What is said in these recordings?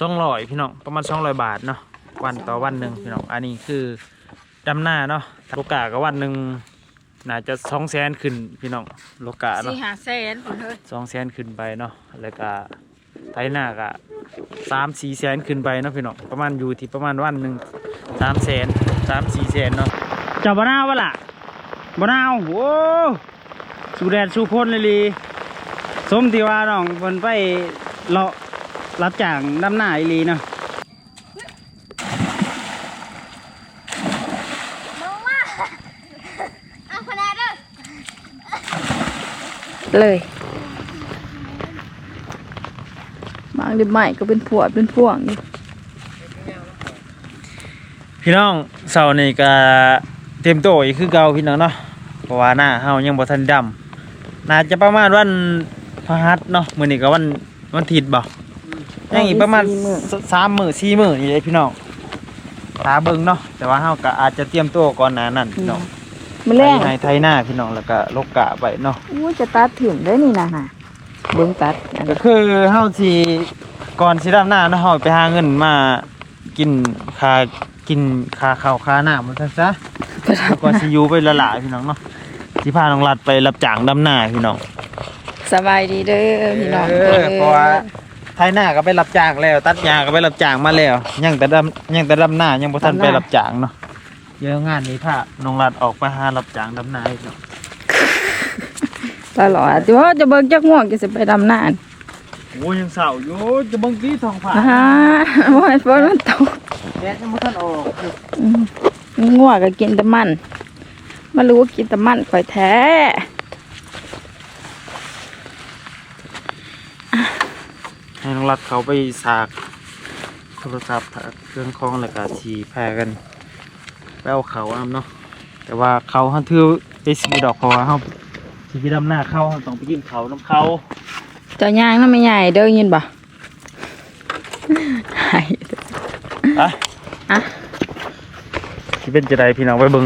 สองร้อยพี่น้องประมาณสองร้อยบาทเนาะวันต่อวันหนึ่งพี่น้องอันนี้คือดำหน้าเนาะโลกาก็วันหนึ่งน่าจะสองแสนขึ้นพี่น้องโลกาเนาะสี่หาแสนผลเฮ้ยสองแสนขึ้นไปเนาะแล้วก็ไทยหน้าก็สามสี่แสนขึ้นไปเนาะพี่น้องประมาณอยู่ที่ประมาณวันหนึ่งสามแสนสามสี่แสนเนาะจับบนาวะล่ะบนาวโอ้สูแดดสูพ้นเลยลีสมที่ว่าน้องเพิ่นไปเลาะ รับจ้างดำหน้าอีหลีเนาะลงมาเอาคะแนนเด้อเลยบางเด็กใหม่ก็เป็นพวดเป็นพวงอยู่พี่น้องเสาร์นี้ก็เตรียมตัวอีกคือเก่าพี่น้องเนาะเพราะว่าหน้าเฮายังบ่ทันดำน่าจะประมาณวันพฤหัสเนาะมื้อนี้ก็วันวันอาทิตย์บ่ ยังอีกประมาณสสามมื้อสี่มื้อนี่เลยพี่น้องหาเบิ่งเนาะแต่ว่าเฮาก็อาจจะเตรียมตัวก่อนหน้านั้นพี่น้องมันแรงไทยไทยหน้าพี่น้องแล้วก็ลกกะไปเนาะอู้จะตัดถึงได้นี่นะฮะเบิ้งตัดอันก็นี้คือเฮาสิก่อนสิดำหน้าเนาะเฮาไปหาเงินมากินค่ากินค่าข้าวค่าน้ำมันซะซะแล้วก็สิอยูไปละลายพี่น้องเนาะสิพาน้องรัดไปรับจ้างดำหน้าพี่น้องสบายดีเด้อพี่น้องเออเพราะว่า ไทยหน้าก็ไปรับจ้างแล้ว ตัดหญ้าก็ไปรับจ้างมาแล้ว ยังแต่ดำยังแต่ดำหน้ายังบ่ทันไปรับจ้างเนาะเดี๋ยวงานนี้พาน้องรัดออกไปหารับจ้างดำหน้าอีกเนาะตลอดที่ว่าจะเบิ้งจักม่วงจะสิไปดำนานโอ้ยังเศร้าอยู่จะบังกี้ทองผ่าอ่าฮะบ่ให้ฝนมันตกแดดยังบ่ทันออกอืมง่วงก็กินแต่มันมารู้ว่ากินแต่มันข่อยแท้ ให้น้องรัดเขาไปสากโทรศัพท์เครื่องคล้องแล้วก็สีแพรกันไปเอาเขาเอาเนาะแต่ว่าเขาหันถือไปสีดอกเพราะว่าเฮาสิไปดำหน้าเขาเราต้องไปยิงเขาน้ำเขาเจ้าย่างน่ะไม่ใหญ่เด้อยินบ่หายอะอะที่เป็นจะได้พี่น้องไปเบิง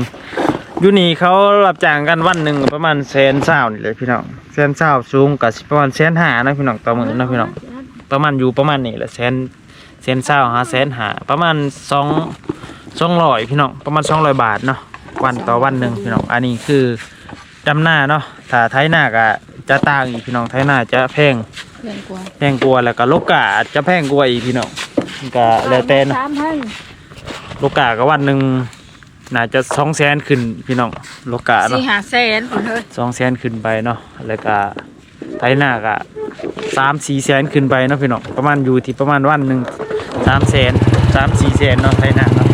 อยู่นี่เขารับจ้างกันวันหนึ่งประมาณแสนเศร้านี่เลยพี่น้องแสนเศร้าสูงกับประมาณแสนหานะพี่น้องต่อมือนะพี่น้อง ประมาณอยู่ประมาณนี้แหละแสนแสนเศร้าหาแสนหาประมาณสองสองร้อยพี่น้องประมาณสองร้อยบาทเนาะวันต่อวันหนึ่งพี่น้องอันนี้คือดำหน้าเนาะถ้าไทยหน้าก็จะต่างอีกพี่น้องไทยหน้าจะแพงเพื่อนกลัวแพงกว่าแล้วก็ลูกกาอาจจะแพงกว่าอีกพี่น้องมันก็แล้วแต่เนาะสามพันโลกาก็วันหนึ่งน่าจะสองแสนขึ้นพี่น้องโลกาเนาะสี่หาแสนผลเฮ้ยสองแสนขึ้นไปเนาะแล้วก็ ไทยหน้าก็สามสี่แสนขึ้นไปเนาะพี่น้องประมาณอยู่ที่ประมาณวันหนึ่งสามแสนสามสี่แสนเนาะไทยหน้าเนาะ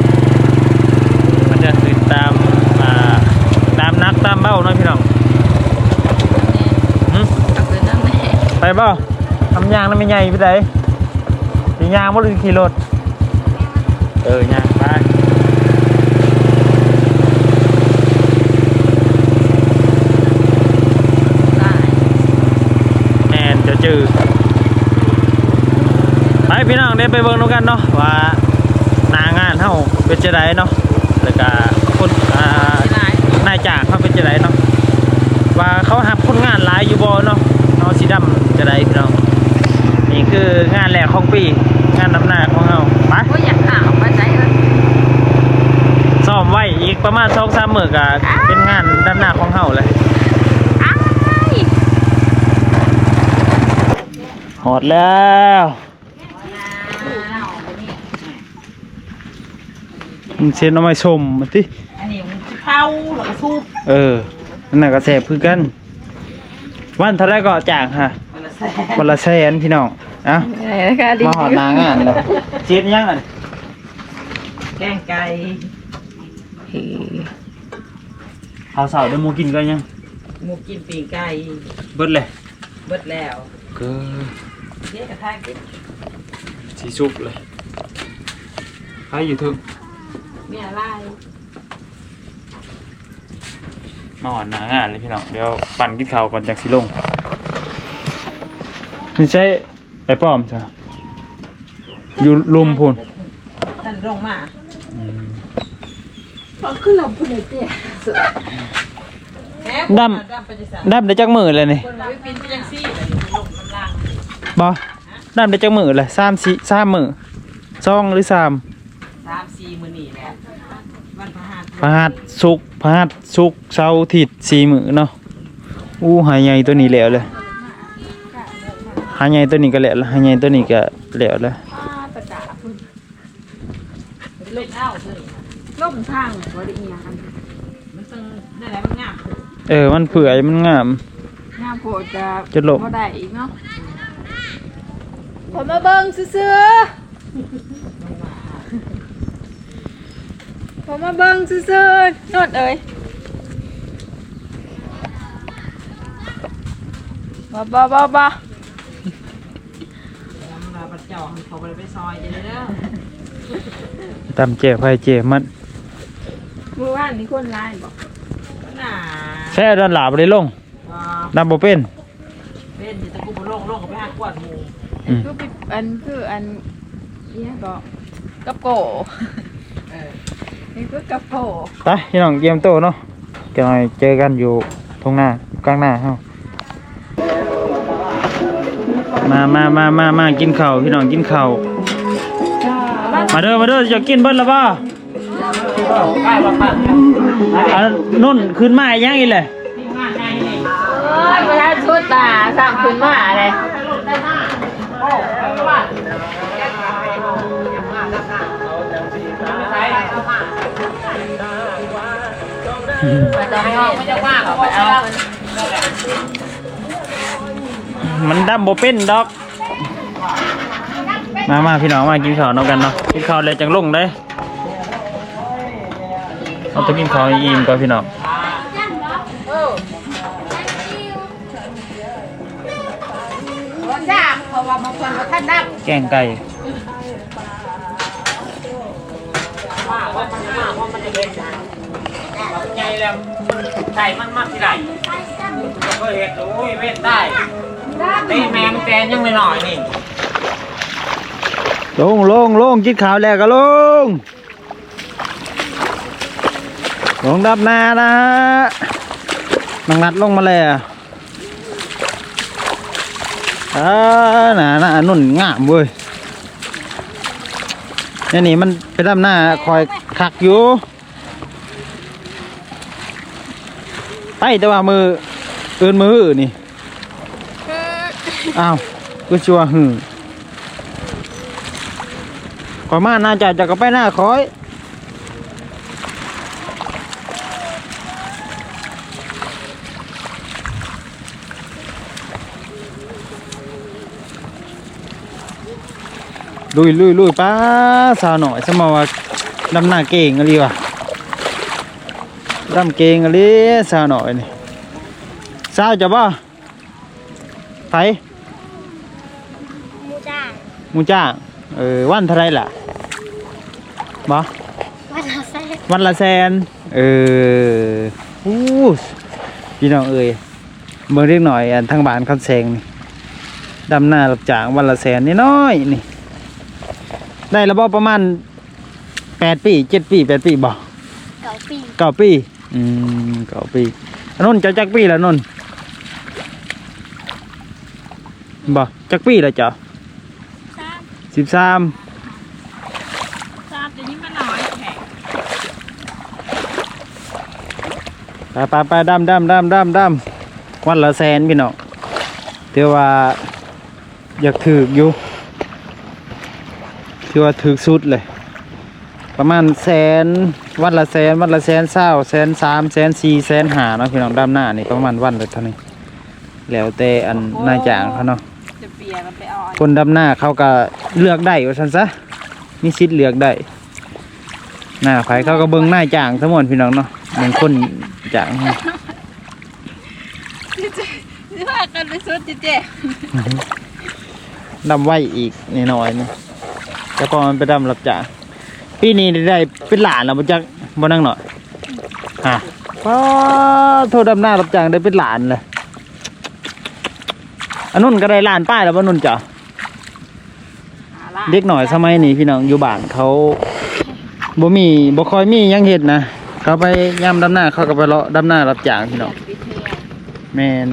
มันจะขึ้นตามอ่าตามนักตามเบ้าเนาะพี่น้องหึเอาไปนั่งแน่ไปเบ้าทำยางนั้นไม่ใหญ่พี่ใดสิยางบ่หรือขี่รถเออยางไป ได้ แมนจะจือไป พี่น้องได้ไปเบิ่งดูกันเนาะว่าหนางานเฮาเป็นจะไดเนาะแล้วก็คนอ่าได้นายจ้างเขาเป็นจะไดเนาะว่าเขาหับคนงานหลายอยู่บ่เนาะเขาสีดำจะไดพี่น้องนี่คืองานแรกของปี งานดำหน้าของเฮาไปว่าอยากถามว่าใจเลยซ้อมไว้อีกประมาณสองสามมื้อก็เป็นงานดำหน้าของเฮาเลยอ้ายหอดแล้ว มันเซ็นเอาไม้ชมมาติอันนี้มันเข้าแล้วก็สูบเออนั่นน่ะก็แสบคือกัน วันเท่าไรก็จ่างฮะวันละแสนพี่น้องเอ้าอะไรนะคะดีมาหอดนางานเลยเจ็ดยังอะแกงไก่เฮ้ข้าวเสาได้หมูกินกันยังหมูกินปีงไก่เบิดเลยเบิดแล้วก็เสียกระทางกินสีสุกเลยใครอยู่ถึง มีอะไรมาหอดนางานเลยพี่น้อง เดี๋ยวปั่นกินข้าวก่อนจากสิลงไม่ใช่ไอ้ป้อมจ้ะอยู่ลุมพูนท่านลงมาดดำไปจะสั่งำดำได้จักมือเลยนี่คนเราไปปีนไปยังซี่เลยอยู่ลงน้ำล่างบอดำได้จังมือเลยสามสี่สามมือสองหรือสามสามสี่มื้อนี่แหละวัน พฤหัสพหัสสุกร์พหัสสุกร์เสาร์อาทิตย์สี่มือเนาะอู้หายใหญ่ตัวนี้แล้วเลยหายใหญ่ตัวนี้ก็แล้วละหายใหญ่ตัวนี้ก็แล้วเลยอ้าประกาศพุ่นเล่นเอ้าเพิ่นล่มทางบ่ได้อีหยังอันมันต้องนั่นแหละมันงามเพิ่นเออมันเผื่อยมันงามงามโพดจะจะล่มบ่ได้อีกเนาะผมมาเบิ่งซื่อๆ ผมมาเบิ่งซื่อๆนวดเอ้ยบ่บ่บ่บ่แล้วมันว่าพระเจ้าให้เขาบ่ได้ไปซอยเด้อเด้อตำเจ็บไฟเจ็บมันมื้อวานนี่คนร้ายบ่น่าแช่ด้านหลาบได้ลงว่าดำบ่เป็น เป็นอยู่แต่กูบ่ลงลงก็ไปหากวาดหมู่อืม คือปิอันคืออันเนี้ยก็กระโปเออ นี่คือกระโปไปพี่น้องเยี่ยมโตเนาะจะหน่อยเจอกันอยู่ตรงหน้ากลางหน้าเฮามามามามามากินข้าวพี่น้องกินข้าวมาเด้อมาเด้อจะกินเบิ้ลแล้วป่ะอันนุ่นขึ้นมาอีกยังอีกเลยเอ้ยประชาชุดตาสั่งขึ้นมาเลย มันดำบ่เป็นดอก มามาพี่น้องมากินข้าวน้องกันเนาะกินข้าวเลยจังลงได้เราต้องกินข้าวอิ่มก่อนพี่น้องจ้าเพราว่าบางคนว่าท่านดับแกงไก่ ญ่แล้วไก่มันมากที่ไหนเคยเห็นโอ้ยเว้นได้ตีแมงแตนยังไม่หน่อยนี่ลงลงลงกินข้าวแล้วก็ลงลงดับหน้านะนางนัดลงมาแล้วอ่าน่ะน่ะนุ่นงามเว้ยนี่นี่มันไปดับหน้าคอยคักอยู่ ไปแต่ว่ามือเอินมืออื่นนี่อ้าวก็ชัวหือขอยมาน่าจะจะก็ไปหน้าคอยลุยลุยลุยป้าสาวหน่อยสมว่าดำหน้าเก่งอะไรวะ ดำเก่งอะไรสาวหน่อยนี่สาวจะบ่ไปมูจ้าหมูจ้างเออวันเท่าไรล่ะบ่ว่าเราใส่วันละแสนเอออู้พี่น้องเอ้ยเมืองเรียกหน่อยอันทางบ้านคำแสงนี่ดำหน้ารับจ้างวันละแสนนี่น้อยนี่ได้ระบอประมาณแปดปีเจ็ดปีแปดปีบ่เก่าปีเก้าปี อืมเก้าปีอันนนท์เจ้าจักปีแล้วนนท์บ่จักปีแล้วจ้ะทราบสิบสามทราบแต่นี่มันน้อยแข็งไปไปไปดำดำดำดำดำวันละแสนพี่น้องเดี๋ยวว่าอยากถือกอยู่ที่ว่าถือกสุดเลย ประมาณแสน วันละแสนวันละแสนเศร้าแสนสามแสนสี่แสนหาเนาะพี่น้องดำหน้านี่ประมาณวันละเท่านี้แล้วแต่อันนายจ้างเขาเนาะจะเปียกันไปเอาคนดำหน้าเขาก็เลือกได้ว่าฉันซะมีสิทธิ์เลือกได้หน้าไผเขาก็เบิ่งหน้าจ้างทั้งหมดพี่น้องเนาะเบิ่งคนจ้างสิพากันไปสุดจิเจดำไว้อีกนิดหน่อยนึงแล้วก็มันไปดำรับจ้าง ปีนี้ได้เป็นหลานแล้วบ่จักบ่นั่งหน่อยฮะพอโทษดำหน้ารับจ้างได้เป็นหลานเลยอันนุ่นก็ได้หลานป้ายแล้วบ่นุ่นจ้ะเด็กหน่อยสมัยนี้พี่น้องอยู่บ้านเขาบ่มีบ่ค่อยมีหยังเฮ็ดนะเขาไปยามดำหน้าเขาก็ไปเลาะดำหน้ารับจ้างพี่น้องแม่น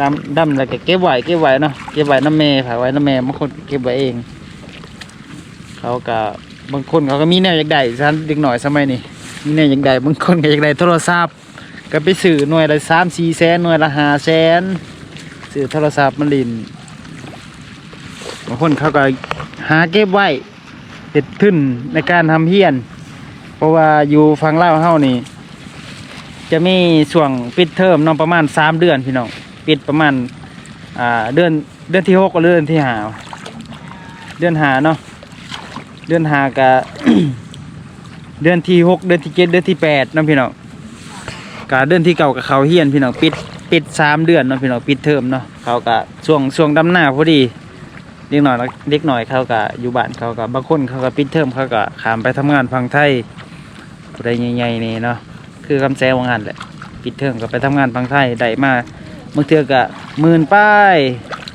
ดำดำแล้วก็เก็บไว้เก็บไว้เนาะเก็บไว้น้ำแม่ฝากไว้น้ำแม่บางคนก็เก็บไว้เอง เขาก็ บางคนเขาก็มีแนวอยากได้ซันเด็กหน่อยสมัยนี้มีแนวอยากได้บางคนก็อยากได้โทรศัพท์ก็ไปซื้อหน่วยละสามสี่แสนหน่วยละห้าแสนซื้อโทรศัพท์มาลินบางคนเขาก็หาเก็บไว้เห็ดทึนในการทำเฮียน เพราะว่าอยู่ฟังเล่าเฮานี่ จะมีช่วงปิดเทอมน้องประมาณสามเดือนพี่น้องปิดประมาณอ่าเดือนเดือนที่หกกับเดือนที่ห้าเดือนหาเนาะ เดือนหากะ เดือนที่หกเดือนที่เจ็ดเดือนที่แปดน้องพี่น้องกะเดือนที่เก่ากับเขาเฮียนพี่น้องปิดปิดสามเดือนเนาะพี่น้องปิดเทอมเนาะเขากะช่วงช่วงดำหน้าพอดีเด็กหน่อยเด็กหน่อยเขากะอยู่บ้านเขากะบางคนเขากะปิดเทอมเขากะขามไปทำงานฟังไทยผู้ใดใหญ่ๆนี่เนาะคือคำแซวงานแหละปิดเทอมก็ไปทำงานฟังไทยได้มาเมื่อเทือกะหมื่นป้าย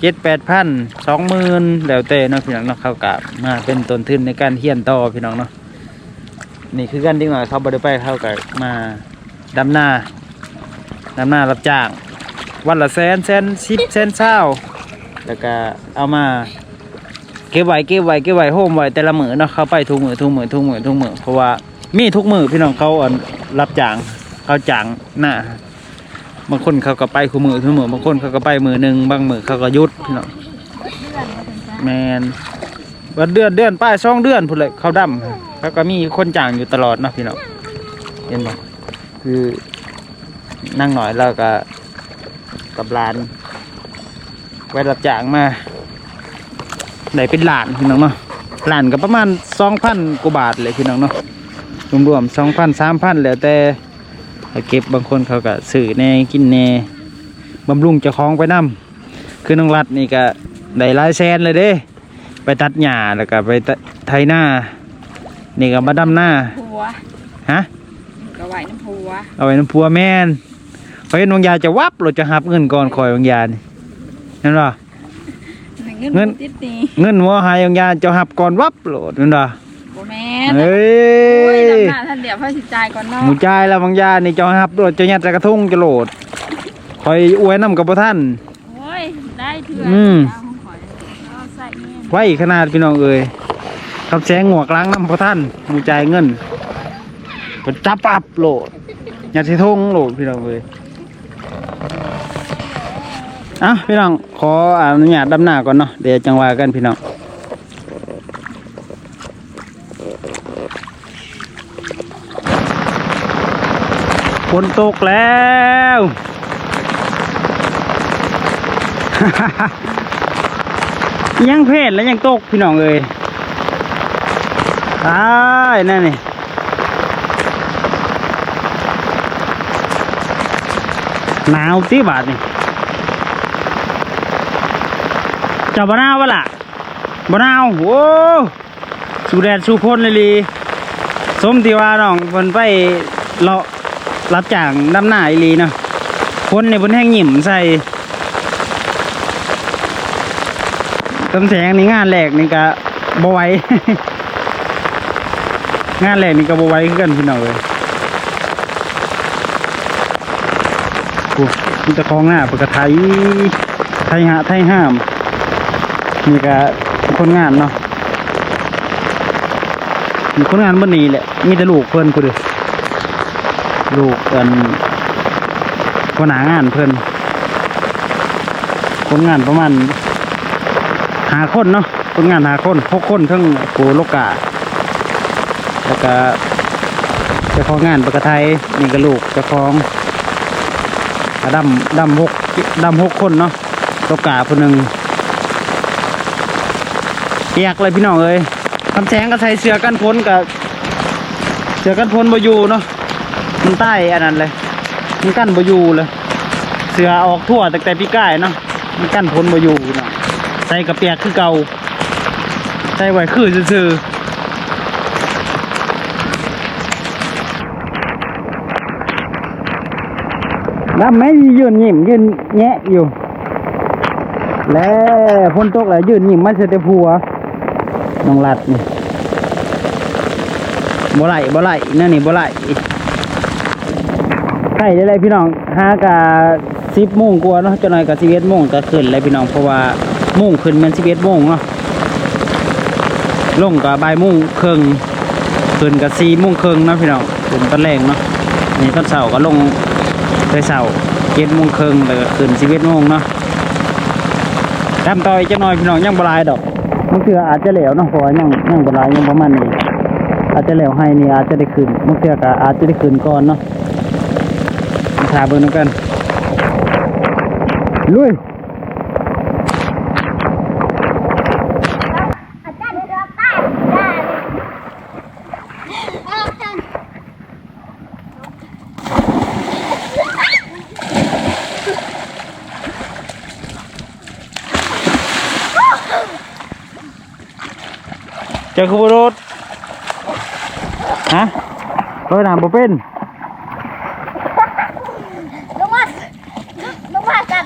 เจ็ดแปดพันสองหมื่นแล้วแต่เนาะพี่น้องเนาะเขากะมาเป็นต้นทุนในการเฮียนต่อพี่น้องเนาะนี่คือกันด็กหน่อยเขาบริไปเขากะมาดำนาดำนารับจ้าง วันละแสนแสนสิบแสนเศร้าแล้วก็เอามาเก็บไว้เก็บไว้เก็บไว้โฮมไว้แต่ละมือเนาะเขาไปทุกมือทุกมือทุกมือทุกมือเพราะว่ามีทุกมือพี่น้องเขาอันรับจ้างเขาจ้างหน้า บางคนเขาก็ไปคู่มือทุกมือบางคนเขาก็ไปมือหนึ่งบางมือเขาก็ยุดพี่น้องแมนวันเดือนเดือนป้ายสองเดือนพุ่นเลยเขาดำเขาก็มีคนจ้างอยู่ตลอดเนาะพี่น้องเห็นบ่คือนั่งหน่อยแล้วก็กับหลานไว้รับจ้างมาได้เป็นหลานพี่น้องเนาะหลานก็ประมาณสองพันกว่าบาทเลยพี่น้องเนาะรวมๆสองพันสามพันแล้วแต่ เขาเก็บบางคนเขาก็ซื้อแหน่กินแหน่บำรุงเจ้าของไปนํคือน้องรัดนี่ก็ได้หลายแสนเลยเด้ ไปตัดหญ้าแล้วก็ไปตัดไถหน้า นี่ก็มาดำหน้าผัวฮะก็ไหวน้ำผัวเอาไว้น้ำพัวแม่นเขาเห็นบางยาจะวับเราจะหับเงินก่อนคอยบางยานี่นั่นหรอเงินเงินติดนี่เงินหัวหายบางยาจะหับก่อนวับโหลดนั่นหรอโบแม่นเฮ้โอ้ยยดำหน้าท่านเดียวพ่อสิจ่ายก่อนเนาะหมูจ่ายแล้วบางยานี่เจ้าหับโดดเจ้ายัดใส่กระทงจะโหลดคอยอวยน้ำกับพระท่าน โอ้ยได้เถื่ออืม เอาของข่อยเอาใส่เนี่ยไว้ขนาดพี่น้องเอ้ยขับแสงหัวกล้างน้ำพระท่านหมูจ่ายเงินเพิ่นจับปับโหลดยัดใส่ทงโหลดพี่น้องเอ้ยเอะพี่น้องขออนุญาตดำหน้าก่อนเนาะเดี๋ยวจังว่ากันพี่น้อง ฝนตกแล้ว ยังเพศแล้วยังตกพี่น้องเอ้ยตายนั่นนี่หนาวตีบาทนี่จับบนาวะล่ะบนาวโว้สูแดดสูพลเลยลีสมที่ว่าน้องเพิ่นไปเลาะ รับจางดำหน้าอีลีเนาะคนในบนแห้งหยิ่มใส่ตำแสงนี่งานแรกนี่ก็บไวงานแรกนี่ก็บวไหวคือกันพี่น้องเลยโอ้มันจะคลองหน้าปกติไทยไทยหะไทยห้ามนี่ก็คนงานเนาะมีคนงานบนนี้แหละมีแต่ลูกเพื่อนกูเด้อ ลูกเอินคนหางานเพื่อนคนงานประมาณหาคนเนาะคนงานหาคนหกคนทั้งปูโลกาแล้วก็เจ้าของงานประกาไทยนี่ก็ลูกเจ้าของอ่าดำดำหกดำหกคนเนาะโลกาคนหนึ่งเปียกเลยพี่น้องเอ้ยคำแสงก็ใส่เสื้อกันฝนกับเสื้อกันฝนบอยู่เนาะ มันใต้อันนั้นเลย มันกั้นบอยู่เลย เสือออกทั่วแต่แต่พี่ก้ายเนาะ มันกั้นฝนบอยู่นะใส่กระเปียกคือเก่า ใส่ไว้คือซื่อน้ำไม่ยืนยิ้มยืนแงะอยู่ แล้วพ้นตกแล้วยืนยิ้มมันเสด็จผัวน้องรัดนี่บ่ไหลบ่ไหลนั่นนี่บ่ไหล ใกล้ได้เลยพี่น้องหากะสิบโมงกว่าเนาะจะหน่อยกับสิบเอ็ดโมงก็ขึ้นเลยพี่น้องเพราะว่าโมงขึ้นมันสิบเอ็ดโมงเนาะลงกับบ่ายโมงครึ่งขึ้นกับสี่โมงครึ่งนะพี่น้องขึ้นตอนแรกเนาะนี่ตอนเช้าก็ลงไปเช้าเจ็ดโมงครึ่งแล้วก็ขึ้นสิบเอ็ดโมงเนาะตามต่ออีกจะหน่อยพี่น้องยังบลายดอกมันคืออาจจะเหลวเนาะเพราะว่ายังยังบลายยังประมาณนี้อาจจะเหลวให้นี่อาจจะได้ขึ้นมันคือก็อาจจะได้ขึ้นก่อนเนาะ ถาเบิ่งนำกัน ลุยอาจารย์เดือดตายได้เอาอาจารย์เจอขบรถฮะรถน้ำบ่เป็น ลงมาลงมากัน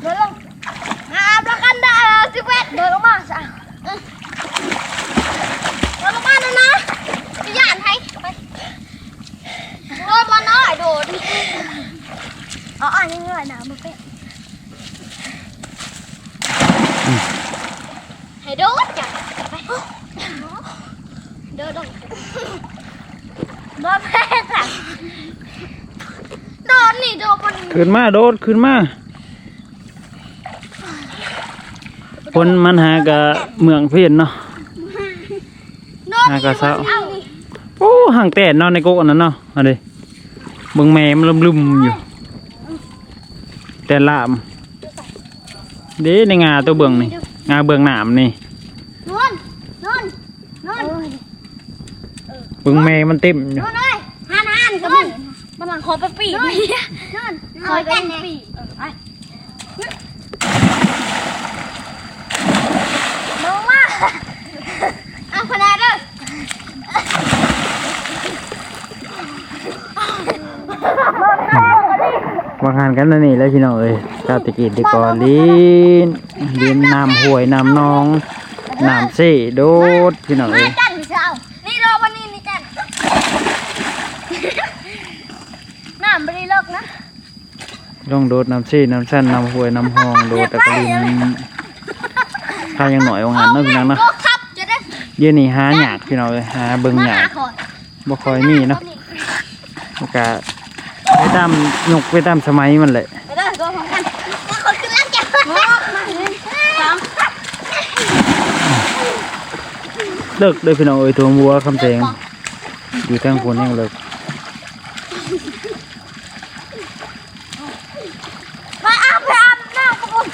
เดินลงอาบแล้วกันได้สิเวทเดินลงมาจ้ะเดินลงมานะนะจะย่านให้ไปโดนมาหน่อยโดดอ๋ออันนี้เงยนะมันเป็นให้โดดจ้ะไปเดินลงโดนแพ้จ้ะ โด นนี่โดนมันขึ้นมาโดดขึ้นมาคนมันหากะเมืองเพียนเนาะ โดนหากระเซาเอานี่โอ้ห่างแต่นเนาะในกกอันนั้นเนาะเอะไรเบิ่งแม่มันลุ่มๆอยู่ แต่ลามเด้ในงาตัวเบื้องนี่งาเบื้องหนามนี่นนนนนนเบิ่งแม่มันเต็มอยู่นนเลยหันหันกับ มันมันหลังคอไปปีกนี่นนคอยกันปีกลงมาเอาคะแนนเด้อวางงานกันแล้วนี่แล้วพี่น้องเอ้ยกาตะกี้ดีก่อนลินลินน้ำห้วยน้ำหนองน้ำเซ่โดดพี่น้องมาเอ้ย จันพี่สาวนี่รอวันนี้นี่จันน้ำไม่ได้เลิกนะ ต้องโดดน้ำเซ่น้ำสั้นน้ำห้วยน้ำหองโดดตะกลินถ้ายังหน่อยวางงานเนาะพี่น้องเนาะก็ขับจะได้เย็นนี่หาหยากพี่น้องเอ้ยหาเบิ่งหยากคอยบ่ค่อยมีเนาะโอกาสไปตามยุคไปตามสมัยมันแหละไปเลยตัวของกันแล้วคนขึ้นล่างจับมาเลยสามเลิกเด้อพี่น้องเอ้ยตัววัวคำแสงอยู่ทางคนยังเลิก มาอาบไปอาบน้ำปุ๊บ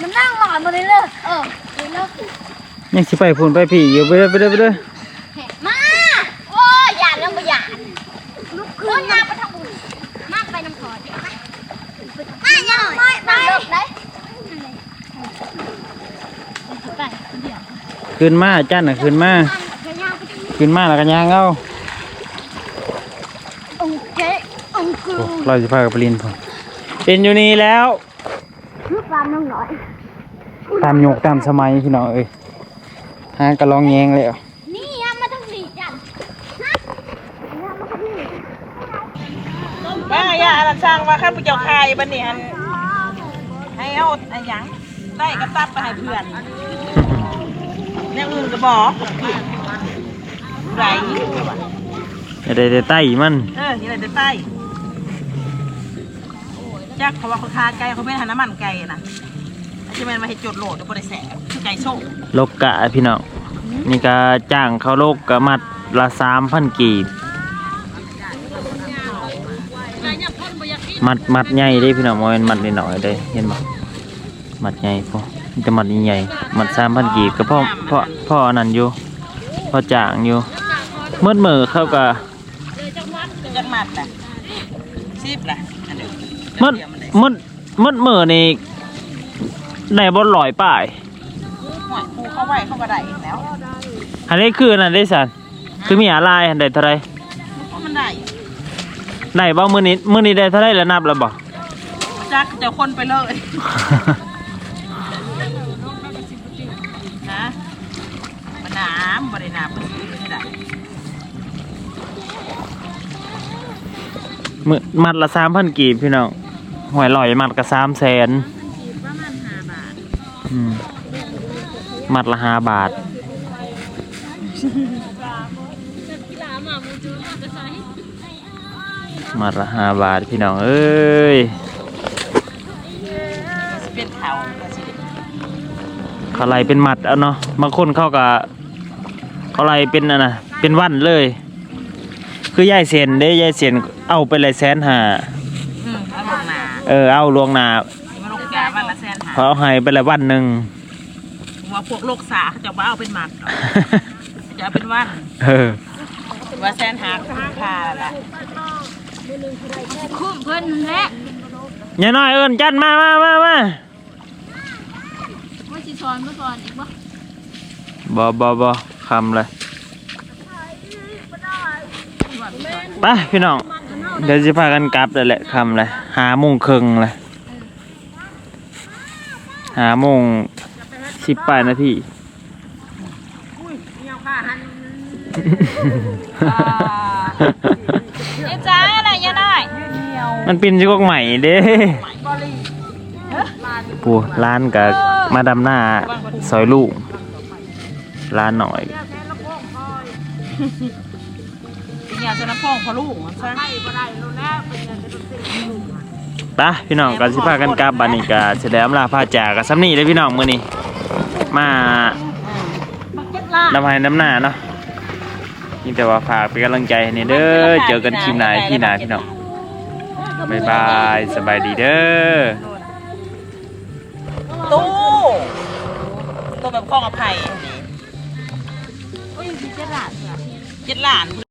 มันนั่งหมอนมาเลยเลยเออเดี๋ยวเลิก ยังสิไปพูนไปพี่อยู่ไปเด้อไปเด้อไปเด้อมา โอ้ยหยาดแล้วมาหยาดลุกขึ้นมาไปทางอื่นมากไปน้ำถอดมาอย่าไปไปเลิกได้ไปขึ้นมาจ้าน่ะขึ้นมาขึ้นมาแล้วกันยางเอาโอเคโอเคโอ้เราจะพากับปลินผมเป็นอยู่นี่แล้วคือความน้องน้อยตามโยกตามสมัยพี่น้องเอ้ย หากระลองแยงแล้วนี่ยามาทางนี้จันฮะยามาทางนี้ว่าอย่าอันนั้นสร้างว่าข้าพเจ้าคายบันนี้อันให้เอาอันหยังได้กระตับไปให้เพื่อนแนวอื่นก็บอกไรอย่าได้แต่ไต้มันเออนี่อะไรจะใต้จักเขาว่าเขาคาไก่เขาไม่ทานน้ำมันไก่นะ ที่มันมาให้จดโหลดบริแสคือไก่โซ่โลกกะพี่น้องนี่ก็จ้างเขาโลกกะมัดละสามพันกีบมัดมัดใหญ่เด้พี่น้องมอยมัดนิดหน่อยเด้เห็นบ่มัดใหญ่พอมันจะมัดใหญ่ๆมัดสามพันกีบก็พ่อพ่อพ่ออันนั้นอยู่พ่อจ้างอยู่เมื่อมือเขาก็จักมัดแหละซีบแหละอันเดียวเมื่อเมื่อเมื่อมื อนี่ได้บ่ลอยป้ายหอยปูเข้าไว้เข้ามาได้แล้วอันนี้คืออันนั้นได้สันคือมีอะไรอันใดเท่าไรเพราะมันได้ได้บ่มื้อนี้มื้อนี้ได้เท่าไรแล้วนับแล้วบ่จักเจะคนไปเลยนะมันน้ำบริน้ำมันซื้อไม่ได้มือมัดละสามพันกีบพี่น้องหวยลอยมัดก็สามแสน มมัดละห้าบาท มัดละห้าบาทพี่น้องเอ้ยสิเป็นเขาก็สิเขาไล่เป็นหมัดเอาเนาะบางคนเขาก็เขาไล่เป็นอะนะเป็นวันเลย คือยายเสียนเด้ยายเสียนเอาไปเลยแสนหาอืมเอาลงนาเออเอาลวงหนามาลงยาวันละแสนหา เขาเอาให้ไปเลยวันหนึ่งว่าพวกโรคสาเขาจะว่าเอาเป็นหมัดเอาจะเอาเป็นวันเออว่าแสนหาคุ้มค่าละคุ้มเพิ่นแหละอย่าน้อยเอิญจันมามามามาว่าสิสอนเมื่อก่อนอีกบ่บอบอบอคำเลยไปพี่น้อง เดี๋ยวจะพากันกลับเลยแหละคำเลยหาโมงครึ่งเลย หาโมงสิบแปดนาทีเอ้จ้าอะไรยะน้อยมันเป็นชิกกใหม่เด้ปูร้านกับมาดำหน้าซอยลูกร้านหน่อยเป็นยาสนับพองพอลูกมันซะปะ พี่น้องกันสิพากันกลับบันนี้กาแสดงลาพาจากกับซ้ำนี่เลยพี่น้องมื้อนี้มาน้ำให้น้ำหน้าเนาะนี่แต่ว่าฝากเป็นกำลังใจให้นี่เด้อเจอกันคลิปหน้าพี่หน้าพี่น้องบ๊ายบายสบายดีเด้อตู้ตู้แบบข้องอภัยโอ้ยสิเจ็ดหลานเหรอเจ็ดหลาน